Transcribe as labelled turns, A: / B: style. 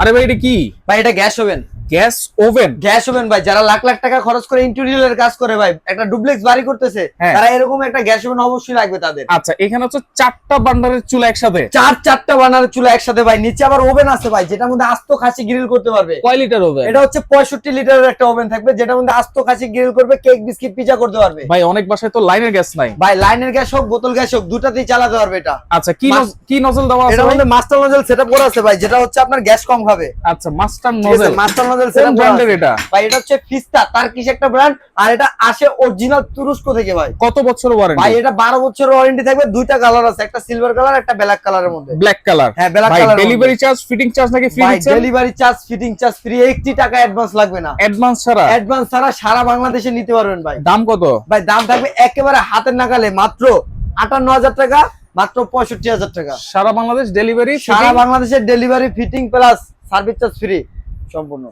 A: আরে ভাই এটা কি?
B: ভাই এটা gas oven.
A: Gas oven.
B: Gas oven ভাই যারা লাখ লাখ টাকা খরচ করে ইন্টেরিয়রের কাজ করে ভাই একটা ডুপ্লেক্স বাড়ি করতেছে
A: হ্যাঁ।
B: তারা এরকম একটা গ্যাস ওভেন অবশ্যই লাগবে তাদের।
A: আচ্ছা এখানে হচ্ছে চারটা বান্ডারের চুলা একসাথে?
B: চার চারটা বানানোর চুলা একসাথে ভাই নিচে আবার ওভেন আছে ভাই যেটার মধ্যে আস্ত খাসি গ্রিল করতে পারবে।
A: কয় লিটার ওভেন
B: এটা হচ্ছে পঁয়ষট্টি লিটারের একটা ওভেন থাকবে যেটার মধ্যে আস্ত খাসি গ্রিল করবে কেক বিস্কিট পিজা করতে পারবে।
A: ভাই অনেক বাসায় তো লাইনের গ্যাস নাই।
B: ভাই লাইনের গ্যাস হোক বোতল গ্যাস হোক দুটাতেই চালাতে পারবে এটা।
A: আচ্ছা কি কি নজল দেওয়া আছে ভাই?
B: মধ্যে মাস্টার নজল সেটআপ করা আছে ভাই যেটা হচ্ছে আপনার গ্যাস কম হবে।
A: আচ্ছা master nozzle
B: master nozzle setup করা
A: ব্র্যান্ডের এটা।
B: ভাই এটা হচ্ছে ফিস্তা একটা ব্র্যান্ড আর এটা আসে অরিজিনাল তুরস্ক থেকে ভাই।
A: কত বছর
B: ভাই এটা বারো বছরের ওয়ারেন্টি থাকবে দুইটা কালার আছে একটা সিলভার কালার একটা ব্ল্যাক কালারের মধ্যে।
A: ব্ল্যাক কালার
B: হ্যাঁ ব্ল্যাক
A: ভাই
B: colour
A: delivery charge fitting charge নাকি ফ্রি দিচ্ছেন?
B: Delivery charge fitting charge free একটি টাকা অ্যাডভান্স লাগবে না।
A: অ্যাডভান্স ছাড়া?
B: অ্যাডভান্স ছাড়া সারা বাংলাদেশে নিতে পারবেন ভাই।
A: দাম কত?
B: ভাই দাম থাকবে একেবারে হাতের নাগালে মাত্র আটান্ন হাজার টাকা মাত্র পঁয়ষট্টি হাজার টাকা।
A: সারা বাংলাদেশ ডেলিভারি
B: সারা বাংলাদেশের delivery fitting plus service charge free সম্পূর্ণ।